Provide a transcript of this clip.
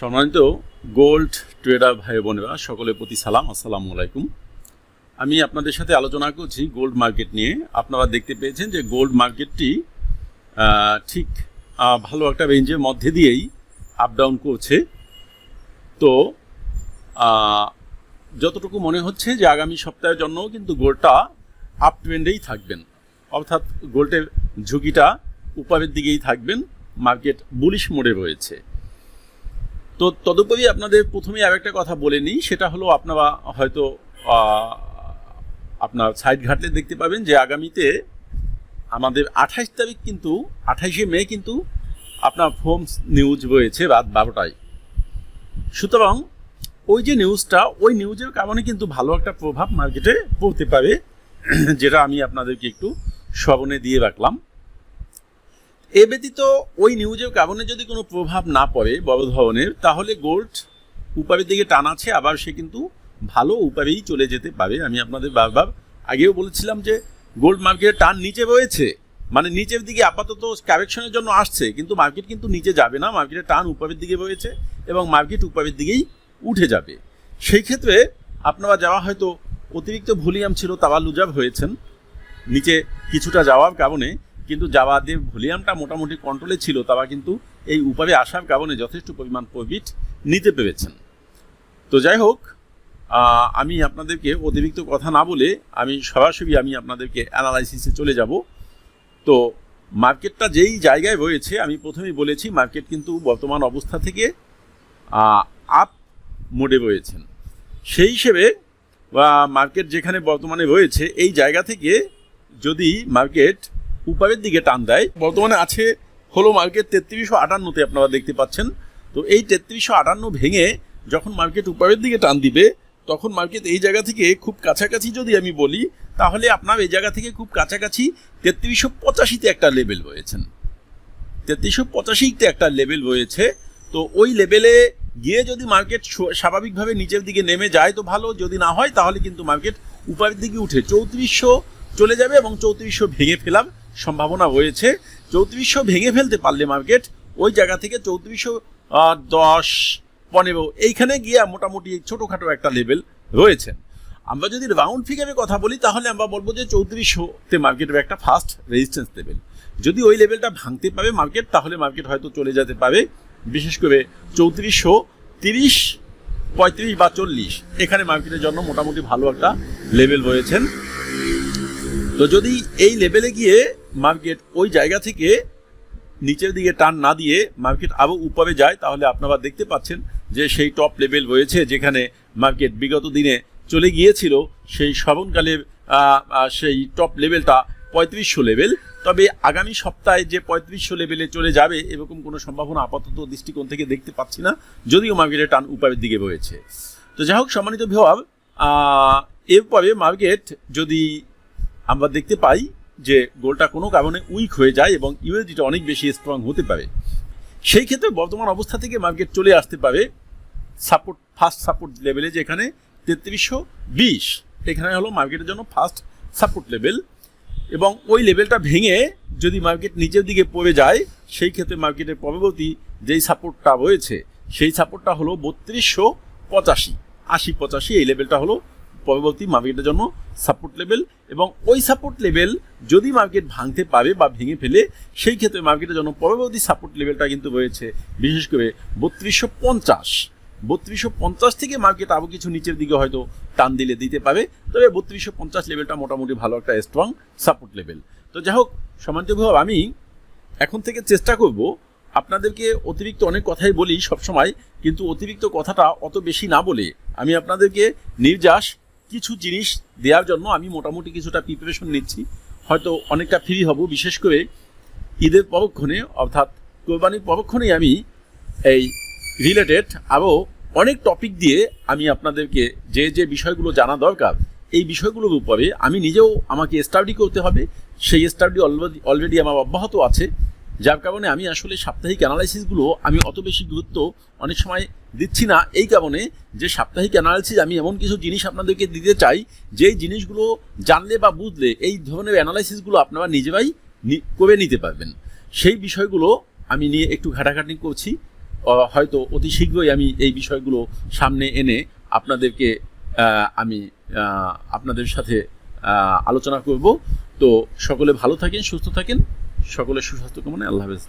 সম্মানিত gold tedder ভাই বোনেরা, সকলের প্রতি সালাম, আসসালামু আলাইকুম। আমি আপনাদের সাথে আলোচনা করছি গোল্ড মার্কেট নিয়ে। আপনারা দেখতে পেয়েছেন যে গোল্ড মার্কেটটি ঠিক ভালো একটা রেঞ্জের মধ্যে দিয়েই আপ ডাউন করছে। তো যতটুকু মনে হচ্ছে যে আগামী সপ্তাহের জন্য কিন্তু গোল্ডটা আপ ট্রেন্ডেই থাকবেন। অর্থাৎ গোল্ডের ঝুঁকিটা উপরের দিকেই থাকবেন। মার্কেট বুলিশ মোডে রয়েছে। তো তদুপরি আপনাদের প্রথমে আর একটা কথা বলে নিই, সেটা হলো আপনারা হয়তো আপনার সাইড ঘাটলে দেখতে পাবেন যে আগামীতে আমাদের আঠাইশ তারিখ কিন্তু, আঠাইশে মে কিন্তু আপনার ফোমস নিউজ রয়েছে রাত বারোটায়। সুতরাং ওই যে নিউজটা ওই নিউজের কারণে কিন্তু ভালো একটা প্রভাব মার্কেটে পড়তে পারে, যেটা আমি আপনাদেরকে একটু স্মরণে দিয়ে রাখলাম। এ ব্যতীত ওই নিউজের কারণে যদি কোনো প্রভাব না পড়ে বড় ধরনের তাহলে গোল্ড উপারের দিকে টান আছে, আবার সে কিন্তু ভালো উপারেই চলে যেতে পারে। আমি আপনাদের বারবার আগেও বলেছিলাম যে গোল্ড মার্কেটের টান নিচে রয়েছে মানে নিচের দিকে আপাতত কারেকশনের জন্য আসছে, কিন্তু মার্কেট কিন্তু নিচে যাবে না। মার্কেটের টান উপরের দিকে রয়েছে এবং মার্কেট উপরের দিকেই উঠে যাবে। সেই ক্ষেত্রে আপনারা যাওয়া হয়তো অতিরিক্ত ভলিউম ছিল, তারা লুজাব হয়েছেন। নিচে কিছুটা যাওয়ার কারণে কিন্তু যাওয়াদের ভলিউমটা মোটামুটি কন্ট্রোলে ছিল, তারা কিন্তু এই উপারে আসার কারণে যথেষ্ট পরিমাণ প্রফিট নিতে পেরেছেন। তো যাই হোক আমি আপনাদেরকে অতিরিক্ত কথা না বলে আমি সরাসরি আমি আপনাদেরকে অ্যানালাইসিসে চলে যাব। তো মার্কেটটা যেই জায়গায় রয়েছে, আমি প্রথমেই বলেছি মার্কেট কিন্তু বর্তমান অবস্থা থেকে আপ মোডে রয়েছেন। সেই হিসেবে মার্কেট যেখানে বর্তমানে রয়েছে, এই জায়গা থেকে যদি মার্কেট উপরের দিকে টান দেয়। বর্তমানে আছে হলো মার্কেট তেত্রিশশো আটান্নতে আপনারা দেখতে পাচ্ছেন। তো এই তেত্রিশশো আটান্ন ভেঙে যখন মার্কেট উপরের দিকে টান দিবে, তখন মার্কেট এই জায়গা থেকে খুব কাছাকাছি যদি আমি বলি, তাহলে আপনার এই জায়গা থেকে খুব কাছাকাছি তেত্রিশশো পঁচাশিতে একটা লেভেল রয়েছেন। তেত্রিশশো পঁচাশিতে একটা লেভেল রয়েছে। তো ওই লেভেলে গিয়ে যদি মার্কেট স্বাভাবিকভাবে নিচের দিকে নেমে যায়, তো ভালো। যদি না হয়, তাহলে কিন্তু মার্কেট উপরের দিকে উঠে চৌত্রিশশো চলে যাবে এবং চৌত্রিশশো ভেঙে ফেলার সম্ভাবনা রয়েছে। চৌত্রিশশো ভেঙে ফেলতে পারলে মার্কেট ওই জায়গা থেকে চৌত্রিশশো দশ, পনেরো, এইখানে গিয়ে মোটামুটি ছোটোখাটো একটা লেভেল রয়েছে। আমরা যদি রাউন্ড ফিগারে কথা বলি, তাহলে আমরা বলব যে চৌত্রিশশোতে মার্কেটের একটা ফার্স্ট রেজিস্ট্যান্স লেভেল যদি ওই লেভেলটা ভাঙতে পারে মার্কেট তাহলে মার্কেট হয়তো চলে যেতে পারে। বিশেষ করে চৌত্রিশশো তিরিশ, পঁয়ত্রিশ বা চল্লিশ, এখানে মার্কেটের জন্য মোটামুটি ভালো একটা লেভেল রয়েছেন। তো যদি এই লেভেলে গিয়ে মার্কেট ওই জায়গা থেকে নিচের দিকে টান না দিয়ে মার্কেট আরও উপরে যায় তাহলে আপনারা দেখতে পাচ্ছেন যে সেই টপ লেভেল রয়েছে যেখানে মার্কেট বিগত দিনে চলে গিয়েছিল। সেই আহ, সেই টপ লেভেলটা পঁয়ত্রিশশো লেভেল তবে আগামী সপ্তাহে যে পঁয়ত্রিশশো লেভেলে চলে যাবে এরকম কোনো সম্ভাবনা আপাতত দৃষ্টিকোণ থেকে দেখতে পাচ্ছি না যদিও মার্কেটের টান উপরের দিকে রয়েছে। তো যাই হোক সম্মানিত ভিওয়াব এরপরে মার্কেট যদি আমরা দেখতে পাই যে গোলটা কোনো কারণে উইক হয়ে যায় এবং ইউএসডিটা অনেক বেশি স্ট্রং হতে পারে। সেই ক্ষেত্রে বর্তমান অবস্থা থেকে মার্কেট চলে আসতে পারে সাপোর্ট ফার্স্ট সাপোর্ট লেভেলে যেখানে তেত্রিশশো বিশ। এখানে হলো মার্কেটের জন্য ফার্স্ট সাপোর্ট লেভেল এবং ওই লেভেলটা ভেঙে যদি মার্কেট নিচের দিকে পড়ে যায়, সেই ক্ষেত্রে মার্কেটের পরবর্তী যেই সাপোর্টটা রয়েছে, সেই সাপোর্টটা হলো বত্রিশশো পঁচাশি। আশি পঁচাশি এই লেভেলটা হলো পরবর্তী মার্কেটের জন্য সাপোর্ট লেভেল এবং ওই সাপোর্ট লেভেল যদি মার্কেট ভাঙতে পারে বা ভেঙে ফেলে, সেই ক্ষেত্রে মার্কেটের জন্য পরবর্তী সাপোর্ট লেভেলটা কিন্তু রয়েছে, বিশেষ করে বত্রিশশো পঞ্চাশ। বত্রিশশো পঞ্চাশ থেকে মার্কেট আরও কিছু নিচের দিকে হয়তো টান দিলে দিতে পারে, তবে বত্রিশশো পঞ্চাশ লেভেলটা মোটামুটি ভালো একটা স্ট্রং সাপোর্ট লেভেল তো যাই হোক সমান্তরিকভাবে আমি এখন থেকে চেষ্টা করব আপনাদেরকে অতিরিক্ত অনেক কথাই বলি সবসময়, কিন্তু অতিরিক্ত কথাটা অত বেশি না বলে আমি আপনাদেরকে নির্যাস কিছু জিনিস দেওয়ার জন্য আমি মোটামুটি কিছুটা প্রিপারেশন নিচ্ছি। হয়তো অনেকটা ফ্রি হব, বিশেষ করে ঈদের পরক্ষণে, অর্থাৎ কোরবানির পরক্ষণেই আমি এই রিলেটেড আরও অনেক টপিক দিয়ে আমি আপনাদেরকে যে যে বিষয়গুলো জানা দরকার, এই বিষয়গুলোর উপরে আমি নিজেও আমাকে স্টাডি করতে হবে। সেই স্টাডি অলরেডি অলরেডি আমার অব্যাহত আছে। যার কারণে আমি আসলে সাপ্তাহিক অ্যানালাইসিসগুলো আমি অত বেশি গুরুত্ব অনেক সময় দিচ্ছি না এই কারণে যে সাপ্তাহিক অ্যানালাইসিস আমি এমন কিছু জিনিস আপনাদেরকে দিতে চাই, যেই জিনিসগুলো জানলে বা বুঝলে এই ধরনের অ্যানালাইসিসগুলো আপনারা নিজেরাই করে নিতে পারবেন। সেই বিষয়গুলো আমি নিয়ে একটু ঘাটাঘাটি করছি। হয়তো অতি শীঘ্রই আমি এই বিষয়গুলো সামনে এনে আপনাদেরকে আমি আপনাদের সাথে আলোচনা করব। তো সকলে ভালো থাকেন, সুস্থ থাকেন। সকলে সুস্বাস্থ্য কামনা আল্লাহ হাফেজ